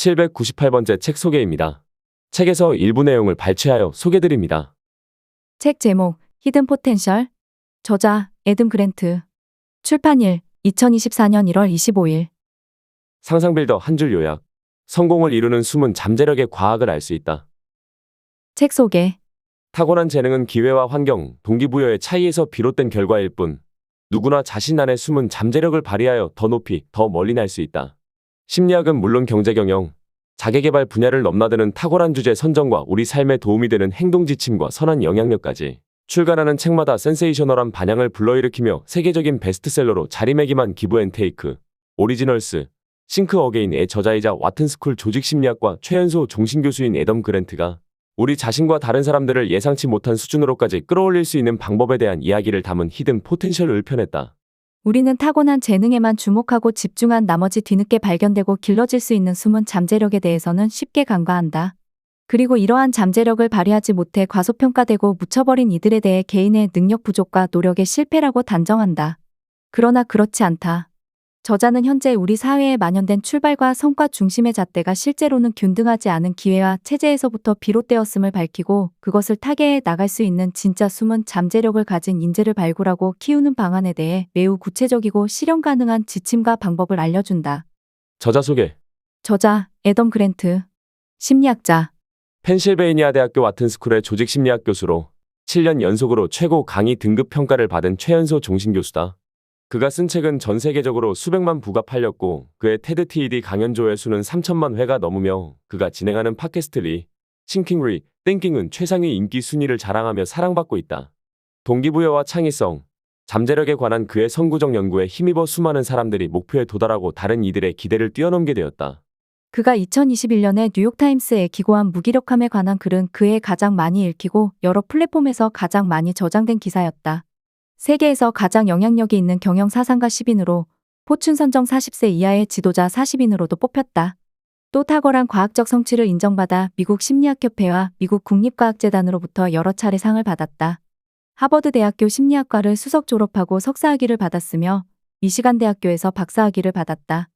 798번째 책 소개입니다. 책에서 일부 내용을 발췌하여 소개드립니다. 책 제목 히든 포텐셜 저자 에듬 그랜트 출판일 2024년 1월 25일 상상빌더 한 줄 요약. 성공을 이루는 숨은 잠재력의 과학을 알 수 있다. 책 소개 타고난 재능은 기회와 환경, 동기부여의 차이에서 비롯된 결과일 뿐 누구나 자신 안에 숨은 잠재력을 발휘하여 더 높이, 더 멀리 날 수 있다. 심리학은 물론 경제 경영, 자기개발 분야를 넘나드는 탁월한 주제 선정과 우리 삶에 도움이 되는 행동 지침과 선한 영향력까지 출간하는 책마다 센세이셔널한 반향을 불러일으키며 세계적인 베스트셀러로 자리매김한 기브 앤 테이크, 오리지널스, 싱크 어게인의 저자이자 와튼스쿨 조직심리학과 최연소 종신교수인 애덤 그랜트가 우리 자신과 다른 사람들을 예상치 못한 수준으로까지 끌어올릴 수 있는 방법에 대한 이야기를 담은 히든 포텐셜을 펴냈다. 우리는 타고난 재능에만 주목하고 집중한 나머지 뒤늦게 발견되고 길러질 수 있는 숨은 잠재력에 대해서는 쉽게 간과한다. 그리고 이러한 잠재력을 발휘하지 못해 과소평가되고 묻혀버린 이들에 대해 개인의 능력 부족과 노력의 실패라고 단정한다. 그러나 그렇지 않다. 저자는 현재 우리 사회에 만연된 출발과 성과 중심의 잣대가 실제로는 균등하지 않은 기회와 체제에서부터 비롯되었음을 밝히고 그것을 타개해 나갈 수 있는 진짜 숨은 잠재력을 가진 인재를 발굴하고 키우는 방안에 대해 매우 구체적이고 실현 가능한 지침과 방법을 알려준다. 저자 소개. 저자 에덤 그랜트 심리학자 펜실베이니아 대학교 와튼스쿨의 조직심리학 교수로 7년 연속으로 최고 강의 등급 평가를 받은 최연소 종신 교수다. 그가 쓴 책은 전 세계적으로 수백만 부가 팔렸고 그의 테드 TED 강연 조회수는 3천만 회가 넘으며 그가 진행하는 팟캐스트 리, 싱킹 리, 땡킹은 최상위 인기 순위를 자랑하며 사랑받고 있다. 동기부여와 창의성, 잠재력에 관한 그의 선구적 연구에 힘입어 수많은 사람들이 목표에 도달하고 다른 이들의 기대를 뛰어넘게 되었다. 그가 2021년에 뉴욕타임스에 기고한 무기력함에 관한 글은 그에 가장 많이 읽히고 여러 플랫폼에서 가장 많이 저장된 기사였다. 세계에서 가장 영향력이 있는 경영 사상가 10인으로 포춘 선정 40세 이하의 지도자 40인으로도 뽑혔다. 또 탁월한 과학적 성취를 인정받아 미국 심리학협회와 미국 국립과학재단으로부터 여러 차례 상을 받았다. 하버드 대학교 심리학과를 수석 졸업하고 석사학위를 받았으며 미시간 대학교에서 박사학위를 받았다.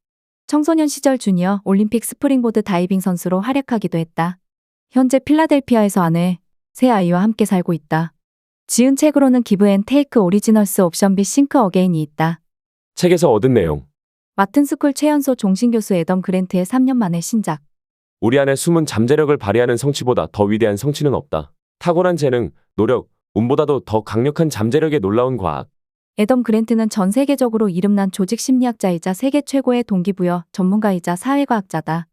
청소년 시절 주니어 올림픽 스프링보드 다이빙 선수로 활약하기도 했다. 현재 필라델피아에서 아내, 세 아이와 함께 살고 있다. 지은 책으로는 기브 앤 테이크 오리지널스 옵션 비 싱크 어게인이 있다. 책에서 얻은 내용. 와튼스쿨 최연소 종신교수 에덤 그랜트의 3년 만의 신작. 우리 안에 숨은 잠재력을 발휘하는 성취보다 더 위대한 성취는 없다. 타고난 재능, 노력, 운보다도 더 강력한 잠재력의 놀라운 과학. 에덤 그랜트는 전 세계적으로 이름난 조직 심리학자이자 세계 최고의 동기부여 전문가이자 사회과학자다.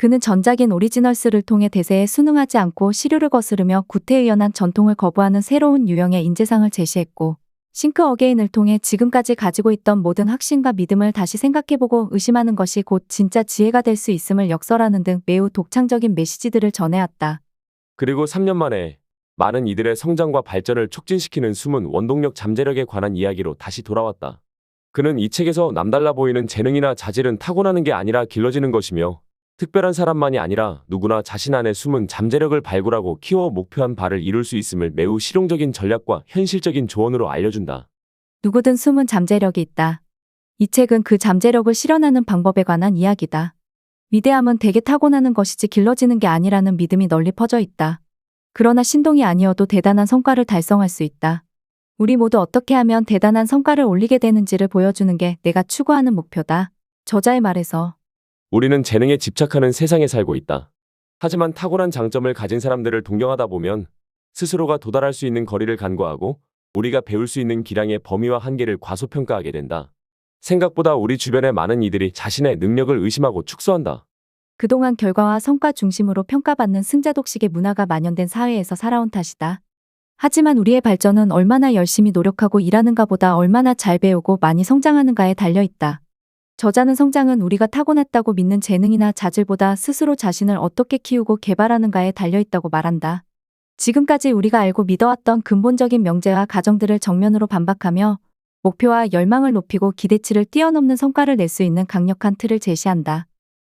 그는 전작인 오리지널스를 통해 대세에 순응하지 않고 시류를 거스르며 구태의연한 전통을 거부하는 새로운 유형의 인재상을 제시했고 싱크 어게인을 통해 지금까지 가지고 있던 모든 확신과 믿음을 다시 생각해보고 의심하는 것이 곧 진짜 지혜가 될 수 있음을 역설하는 등 매우 독창적인 메시지들을 전해왔다. 그리고 3년 만에 많은 이들의 성장과 발전을 촉진시키는 숨은 원동력 잠재력에 관한 이야기로 다시 돌아왔다. 그는 이 책에서 남달라 보이는 재능이나 자질은 타고나는 게 아니라 길러지는 것이며 특별한 사람만이 아니라 누구나 자신 안에 숨은 잠재력을 발굴하고 키워 목표한 바를 이룰 수 있음을 매우 실용적인 전략과 현실적인 조언으로 알려준다. 누구든 숨은 잠재력이 있다. 이 책은 그 잠재력을 실현하는 방법에 관한 이야기다. 위대함은 대개 타고나는 것이지 길러지는 게 아니라는 믿음이 널리 퍼져 있다. 그러나 신동이 아니어도 대단한 성과를 달성할 수 있다. 우리 모두 어떻게 하면 대단한 성과를 올리게 되는지를 보여주는 게 내가 추구하는 목표다. 저자의 말에서 우리는 재능에 집착하는 세상에 살고 있다. 하지만 탁월한 장점을 가진 사람들을 동경하다 보면 스스로가 도달할 수 있는 거리를 간과하고 우리가 배울 수 있는 기량의 범위와 한계를 과소평가하게 된다. 생각보다 우리 주변의 많은 이들이 자신의 능력을 의심하고 축소한다. 그동안 결과와 성과 중심으로 평가받는 승자 독식의 문화가 만연된 사회에서 살아온 탓이다. 하지만 우리의 발전은 얼마나 열심히 노력하고 일하는가 보다 얼마나 잘 배우고 많이 성장하는가에 달려 있다. 저자는 성장은 우리가 타고났다고 믿는 재능이나 자질보다 스스로 자신을 어떻게 키우고 개발하는가에 달려 있다고 말한다. 지금까지 우리가 알고 믿어왔던 근본적인 명제와 가정들을 정면으로 반박하며 목표와 열망을 높이고 기대치를 뛰어넘는 성과를 낼 수 있는 강력한 틀을 제시한다.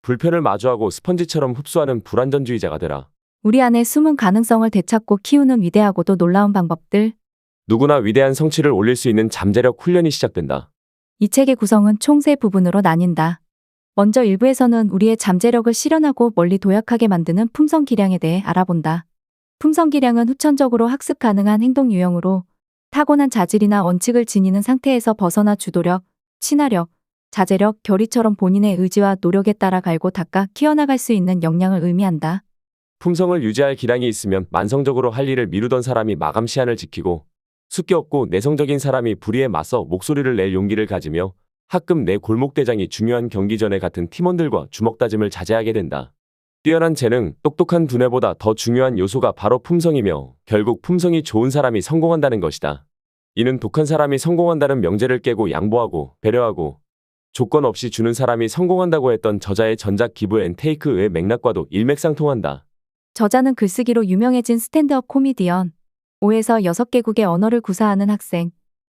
불편을 마주하고 스펀지처럼 흡수하는 불안전주의자가 되라. 우리 안에 숨은 가능성을 되찾고 키우는 위대하고도 놀라운 방법들. 누구나 위대한 성취를 올릴 수 있는 잠재력 훈련이 시작된다. 이 책의 구성은 총 세 부분으로 나뉜다. 먼저 일부에서는 우리의 잠재력을 실현하고 멀리 도약하게 만드는 품성 기량에 대해 알아본다. 품성 기량은 후천적으로 학습 가능한 행동 유형으로 타고난 자질이나 원칙을 지니는 상태에서 벗어나 주도력, 친화력, 자제력, 결의처럼 본인의 의지와 노력에 따라 갈고 닦아 키워나갈 수 있는 역량을 의미한다. 품성을 유지할 기량이 있으면 만성적으로 할 일을 미루던 사람이 마감 시한을 지키고 숙기 없고 내성적인 사람이 불의에 맞서 목소리를 낼 용기를 가지며 학급 내 골목대장이 중요한 경기 전에 같은 팀원들과 주먹다짐을 자제하게 된다. 뛰어난 재능, 똑똑한 두뇌보다 더 중요한 요소가 바로 품성이며 결국 품성이 좋은 사람이 성공한다는 것이다. 이는 독한 사람이 성공한다는 명제를 깨고 양보하고 배려하고 조건 없이 주는 사람이 성공한다고 했던 저자의 전작 기브 앤 테이크의 맥락과도 일맥상통한다. 저자는 글쓰기로 유명해진 스탠드업 코미디언, 5에서 6개국의 언어를 구사하는 학생,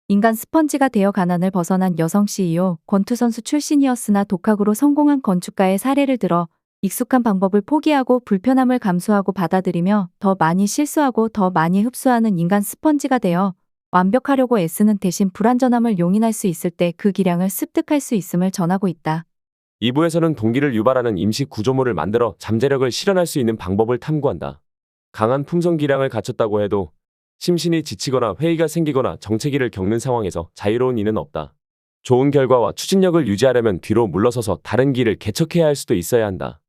인간 스펀지가 되어 가난을 벗어난 여성 CEO, 권투 선수 출신이었으나 독학으로 성공한 건축가의 사례를 들어 익숙한 방법을 포기하고 불편함을 감수하고 받아들이며 더 많이 실수하고 더 많이 흡수하는 인간 스펀지가 되어 완벽하려고 애쓰는 대신 불완전함을 용인할 수 있을 때 그 기량을 습득할 수 있음을 전하고 있다. 2부에서는 동기를 유발하는 임시 구조물을 만들어 잠재력을 실현할 수 있는 방법을 탐구한다. 강한 품성 기량을 갖췄다고 해도 심신이 지치거나 회의가 생기거나 정체기를 겪는 상황에서 자유로운 이는 없다. 좋은 결과와 추진력을 유지하려면 뒤로 물러서서 다른 길을 개척해야 할 수도 있어야 한다.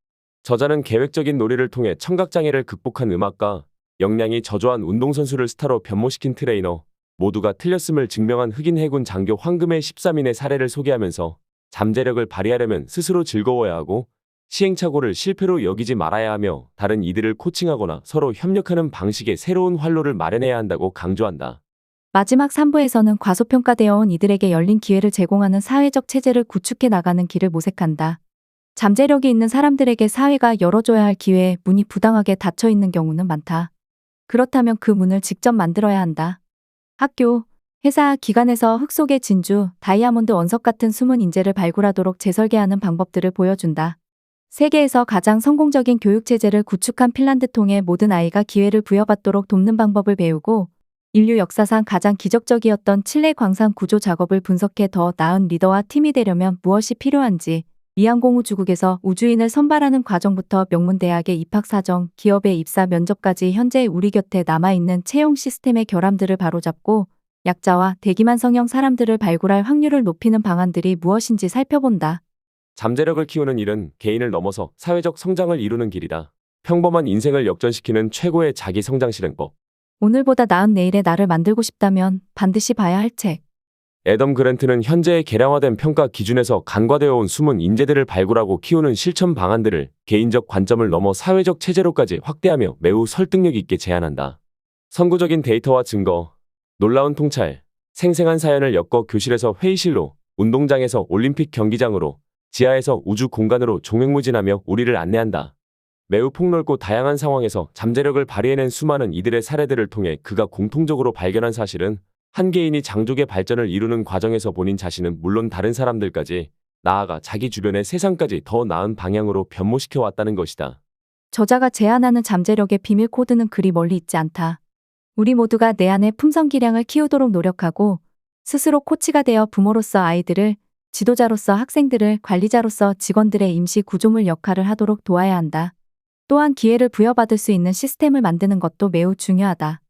저자는 계획적인 놀이를 통해 청각장애를 극복한 음악가, 역량이 저조한 운동선수를 스타로 변모시킨 트레이너, 모두가 틀렸음을 증명한 흑인 해군 장교 황금의 13인의 사례를 소개하면서 잠재력을 발휘하려면 스스로 즐거워야 하고 시행착오를 실패로 여기지 말아야 하며 다른 이들을 코칭하거나 서로 협력하는 방식의 새로운 활로를 마련해야 한다고 강조한다. 마지막 3부에서는 과소평가되어 온 이들에게 열린 기회를 제공하는 사회적 체제를 구축해 나가는 길을 모색한다. 잠재력이 있는 사람들에게 사회가 열어줘야 할 기회에 문이 부당하게 닫혀 있는 경우는 많다. 그렇다면 그 문을 직접 만들어야 한다. 학교, 회사, 기관에서 흙 속의 진주, 다이아몬드 원석 같은 숨은 인재를 발굴하도록 재설계하는 방법들을 보여준다. 세계에서 가장 성공적인 교육체제를 구축한 핀란드 통해 모든 아이가 기회를 부여받도록 돕는 방법을 배우고 인류 역사상 가장 기적적이었던 칠레 광산 구조 작업을 분석해 더 나은 리더와 팀이 되려면 무엇이 필요한지 이항공우주국에서 우주인을 선발하는 과정부터 명문대학의 입학 사정, 기업의 입사 면접까지 현재 우리 곁에 남아있는 채용 시스템의 결함들을 바로잡고 약자와 대기만 성형 사람들을 발굴할 확률을 높이는 방안들이 무엇인지 살펴본다. 잠재력을 키우는 일은 개인을 넘어서 사회적 성장을 이루는 길이다. 평범한 인생을 역전시키는 최고의 자기 성장 실행법. 오늘보다 나은 내일의 나를 만들고 싶다면 반드시 봐야 할 책. 애덤 그랜트는 현재의 개량화된 평가 기준에서 간과되어 온 숨은 인재들을 발굴하고 키우는 실천 방안들을 개인적 관점을 넘어 사회적 체제로까지 확대하며 매우 설득력 있게 제안한다. 선구적인 데이터와 증거, 놀라운 통찰, 생생한 사연을 엮어 교실에서 회의실로, 운동장에서 올림픽 경기장으로, 지하에서 우주 공간으로 종횡무진하며 우리를 안내한다. 매우 폭넓고 다양한 상황에서 잠재력을 발휘해낸 수많은 이들의 사례들을 통해 그가 공통적으로 발견한 사실은 한 개인이 장족의 발전을 이루는 과정에서 본인 자신은 물론 다른 사람들까지 나아가 자기 주변의 세상까지 더 나은 방향으로 변모시켜 왔다는 것이다. 저자가 제안하는 잠재력의 비밀 코드는 그리 멀리 있지 않다. 우리 모두가 내 안의 품성 기량을 키우도록 노력하고 스스로 코치가 되어 부모로서 아이들을, 지도자로서 학생들을, 관리자로서 직원들의 임시 구조물 역할을 하도록 도와야 한다. 또한 기회를 부여받을 수 있는 시스템을 만드는 것도 매우 중요하다.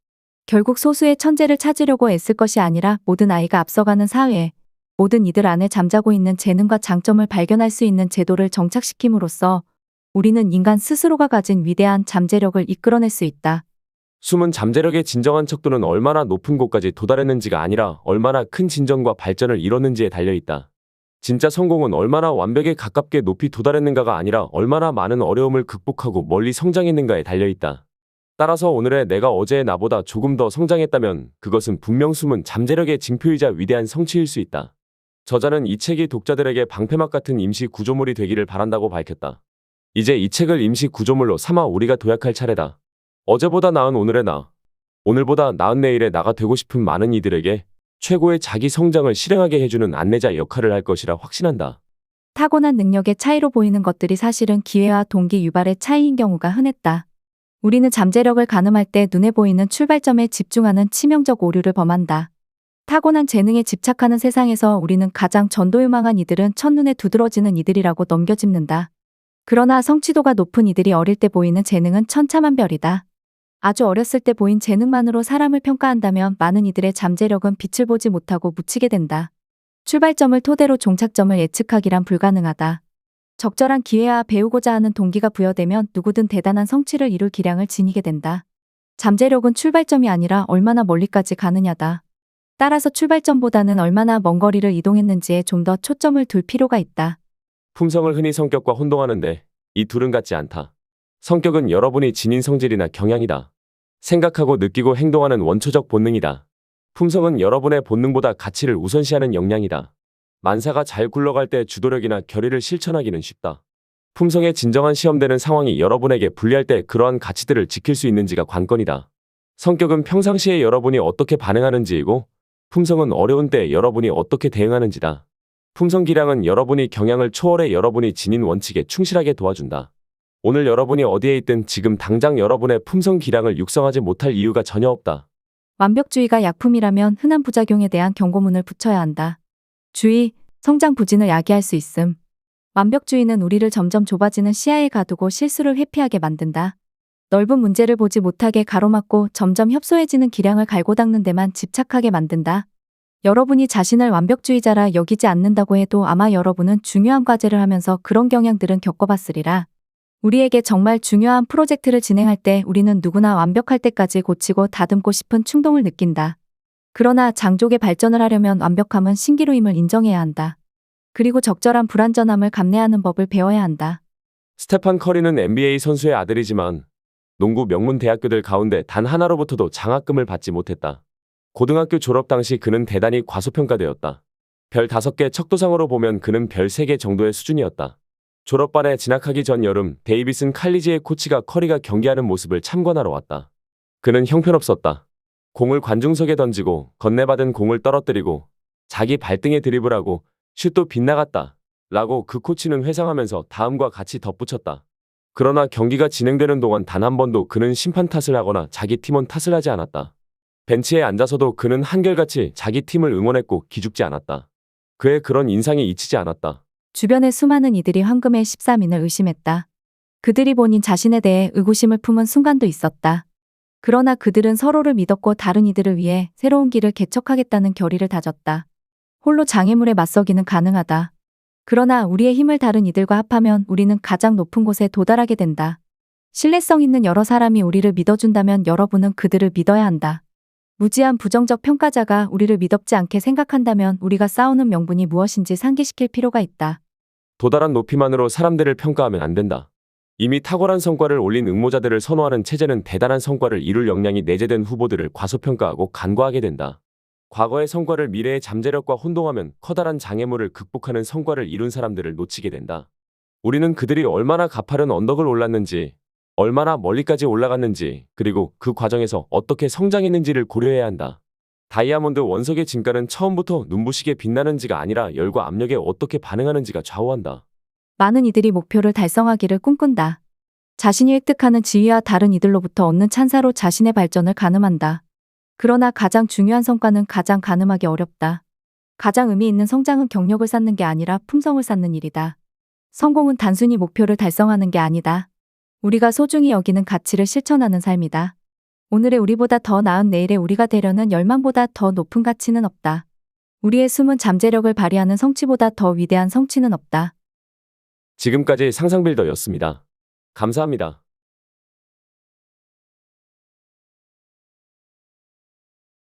결국 소수의 천재를 찾으려고 애쓸 것이 아니라 모든 아이가 앞서가는 사회, 모든 이들 안에 잠자고 있는 재능과 장점을 발견할 수 있는 제도를 정착시킴으로써 우리는 인간 스스로가 가진 위대한 잠재력을 이끌어낼 수 있다. 숨은 잠재력의 진정한 척도는 얼마나 높은 곳까지 도달했는지가 아니라 얼마나 큰 진전과 발전을 이뤘는지에 달려 있다. 진짜 성공은 얼마나 완벽에 가깝게 높이 도달했는가가 아니라 얼마나 많은 어려움을 극복하고 멀리 성장했는가에 달려 있다. 따라서 오늘의 내가 어제의 나보다 조금 더 성장했다면 그것은 분명 숨은 잠재력의 징표이자 위대한 성취일 수 있다. 저자는 이 책이 독자들에게 방패막 같은 임시 구조물이 되기를 바란다고 밝혔다. 이제 이 책을 임시 구조물로 삼아 우리가 도약할 차례다. 어제보다 나은 오늘의 나, 오늘보다 나은 내일의 나가 되고 싶은 많은 이들에게 최고의 자기 성장을 실행하게 해주는 안내자 역할을 할 것이라 확신한다. 타고난 능력의 차이로 보이는 것들이 사실은 기회와 동기 유발의 차이인 경우가 흔했다. 우리는 잠재력을 가늠할 때 눈에 보이는 출발점에 집중하는 치명적 오류를 범한다. 타고난 재능에 집착하는 세상에서 우리는 가장 전도유망한 이들은 첫눈에 두드러지는 이들이라고 넘겨짚는다. 그러나 성취도가 높은 이들이 어릴 때 보이는 재능은 천차만별이다. 아주 어렸을 때 보인 재능만으로 사람을 평가한다면 많은 이들의 잠재력은 빛을 보지 못하고 묻히게 된다. 출발점을 토대로 종착점을 예측하기란 불가능하다. 적절한 기회와 배우고자 하는 동기가 부여되면 누구든 대단한 성취를 이룰 기량을 지니게 된다. 잠재력은 출발점이 아니라 얼마나 멀리까지 가느냐다. 따라서 출발점보다는 얼마나 먼 거리를 이동했는지에 좀 더 초점을 둘 필요가 있다. 품성을 흔히 성격과 혼동하는데 이 둘은 같지 않다. 성격은 여러분이 지닌 성질이나 경향이다. 생각하고 느끼고 행동하는 원초적 본능이다. 품성은 여러분의 본능보다 가치를 우선시하는 역량이다. 만사가 잘 굴러갈 때 주도력이나 결의를 실천하기는 쉽다. 품성의 진정한 시험되는 상황이 여러분에게 불리할 때 그러한 가치들을 지킬 수 있는지가 관건이다. 성격은 평상시에 여러분이 어떻게 반응하는지이고 품성은 어려운 때 여러분이 어떻게 대응하는지다. 품성 기량은 여러분이 경향을 초월해 여러분이 지닌 원칙에 충실하게 도와준다. 오늘 여러분이 어디에 있든 지금 당장 여러분의 품성 기량을 육성하지 못할 이유가 전혀 없다. 완벽주의가 약품이라면 흔한 부작용에 대한 경고문을 붙여야 한다. 주의, 성장 부진을 야기할 수 있음. 완벽주의는 우리를 점점 좁아지는 시야에 가두고 실수를 회피하게 만든다. 넓은 문제를 보지 못하게 가로막고 점점 협소해지는 기량을 갈고 닦는 데만 집착하게 만든다. 여러분이 자신을 완벽주의자라 여기지 않는다고 해도 아마 여러분은 중요한 과제를 하면서 그런 경향들은 겪어봤으리라. 우리에게 정말 중요한 프로젝트를 진행할 때 우리는 누구나 완벽할 때까지 고치고 다듬고 싶은 충동을 느낀다. 그러나 장족의 발전을 하려면 완벽함은 신기루임을 인정해야 한다. 그리고 적절한 불완전함을 감내하는 법을 배워야 한다. 스테판 커리는 NBA 선수의 아들이지만 농구 명문 대학교들 가운데 단 하나로부터도 장학금을 받지 못했다. 고등학교 졸업 당시 그는 대단히 과소평가되었다. 별 5개 척도상으로 보면 그는 별 3개 정도의 수준이었다. 졸업반에 진학하기 전 여름 데이비슨 칼리지의 코치가 커리가 경기하는 모습을 참관하러 왔다. 그는 형편없었다. 공을 관중석에 던지고 건네받은 공을 떨어뜨리고 자기 발등에 드리블하고 슛도 빗나갔다. 라고 그 코치는 회상하면서 다음과 같이 덧붙였다. 그러나 경기가 진행되는 동안 단 한 번도 그는 심판 탓을 하거나 자기 팀원 탓을 하지 않았다. 벤치에 앉아서도 그는 한결같이 자기 팀을 응원했고 기죽지 않았다. 그의 그런 인상이 잊히지 않았다. 주변의 수많은 이들이 황금의 13인을 의심했다. 그들이 본인 자신에 대해 의구심을 품은 순간도 있었다. 그러나 그들은 서로를 믿었고 다른 이들을 위해 새로운 길을 개척하겠다는 결의를 다졌다. 홀로 장애물에 맞서기는 가능하다. 그러나 우리의 힘을 다른 이들과 합하면 우리는 가장 높은 곳에 도달하게 된다. 신뢰성 있는 여러 사람이 우리를 믿어준다면 여러분은 그들을 믿어야 한다. 무지한 부정적 평가자가 우리를 믿업지 않게 생각한다면 우리가 싸우는 명분이 무엇인지 상기시킬 필요가 있다. 도달한 높이만으로 사람들을 평가하면 안 된다. 이미 탁월한 성과를 올린 응모자들을 선호하는 체제는 대단한 성과를 이룰 역량이 내재된 후보들을 과소평가하고 간과하게 된다. 과거의 성과를 미래의 잠재력과 혼동하면 커다란 장애물을 극복하는 성과를 이룬 사람들을 놓치게 된다. 우리는 그들이 얼마나 가파른 언덕을 올랐는지, 얼마나 멀리까지 올라갔는지, 그리고 그 과정에서 어떻게 성장했는지를 고려해야 한다. 다이아몬드 원석의 진가는 처음부터 눈부시게 빛나는지가 아니라 열과 압력에 어떻게 반응하는지가 좌우한다. 많은 이들이 목표를 달성하기를 꿈꾼다. 자신이 획득하는 지위와 다른 이들로부터 얻는 찬사로 자신의 발전을 가늠한다. 그러나 가장 중요한 성과는 가장 가늠하기 어렵다. 가장 의미 있는 성장은 경력을 쌓는 게 아니라 품성을 쌓는 일이다. 성공은 단순히 목표를 달성하는 게 아니다. 우리가 소중히 여기는 가치를 실천하는 삶이다. 오늘의 우리보다 더 나은 내일의 우리가 되려는 열망보다 더 높은 가치는 없다. 우리의 숨은 잠재력을 발휘하는 성취보다 더 위대한 성취는 없다. 지금까지 상상빌더였습니다. 감사합니다.